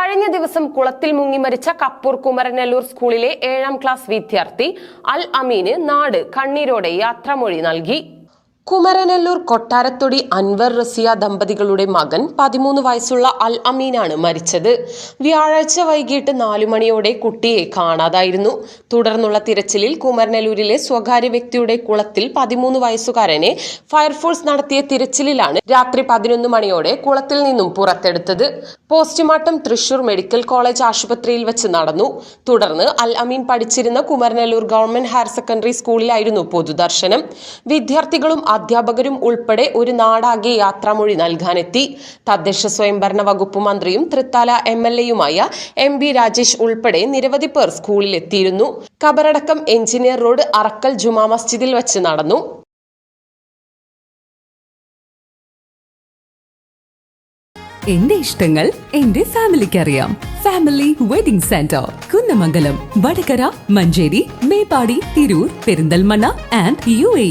കഴിഞ്ഞ ദിവസം കുളത്തിൽ മുങ്ങി മരിച്ച കപ്പൂർ കുമരനെല്ലൂർ സ്കൂളിലെ ഏഴാം ക്ലാസ് വിദ്യാർത്ഥി അൽ അമീന് നാട് കണ്ണീരോടെ യാത്രാമൊഴി നൽകി. കുമരനെല്ലൂർ കൊട്ടാരത്തൊടി അൻവർ റസിയ ദമ്പതികളുടെ മകൻ പതിമൂന്ന് വയസ്സുള്ള അൽ അമീനാണ് മരിച്ചത്. വ്യാഴാഴ്ച വൈകിട്ട് നാലു മണിയോടെ കുട്ടിയെ കാണാതായിരുന്നു. തുടർന്നുള്ള തിരച്ചിലിൽ കുമരനെല്ലൂരിലെ സ്വകാര്യ വ്യക്തിയുടെ കുളത്തിൽ പതിമൂന്ന് വയസ്സുകാരനെ ഫയർഫോഴ്സ് നടത്തിയ തിരച്ചിലിലാണ് രാത്രി പതിനൊന്ന് മണിയോടെ കുളത്തിൽ നിന്നും പുറത്തെടുത്തത്. പോസ്റ്റ്മോർട്ടം തൃശൂർ മെഡിക്കൽ കോളേജ് ആശുപത്രിയിൽ വെച്ച് നടന്നു. തുടർന്ന് അൽ അമീൻ പഠിച്ചിരുന്ന കുമരനെല്ലൂർ ഗവൺമെന്റ് ഹയർ സെക്കൻഡറി സ്കൂളിലായിരുന്നു പൊതുദർശനം. വിദ്യാർത്ഥികളും അധ്യാപകരും ഉൾപ്പെടെ ഒരു നാടാകെ യാത്രാമൊഴി നൽകാനെത്തി. തദ്ദേശ സ്വയംഭരണ വകുപ്പ് മന്ത്രിയും തൃത്താല എം എൽ എയുമായ എം ബി രാജേഷ് ഉൾപ്പെടെ നിരവധി പേർ സ്കൂളിലെത്തിയിരുന്നു കബറടക്കം എഞ്ചിനീയർ റോഡ് അറക്കൽ ജുമാ മസ്ജിദിൽ വെച്ച് നടന്നു. എന്റെ ഇഷ്ടങ്ങൾ എന്റെ ഫാമിലിക്ക് അറിയാം family wedding centre Kunnamangalam Vadakara Manjeri Meppadi Tirur Perinthalmanna and U A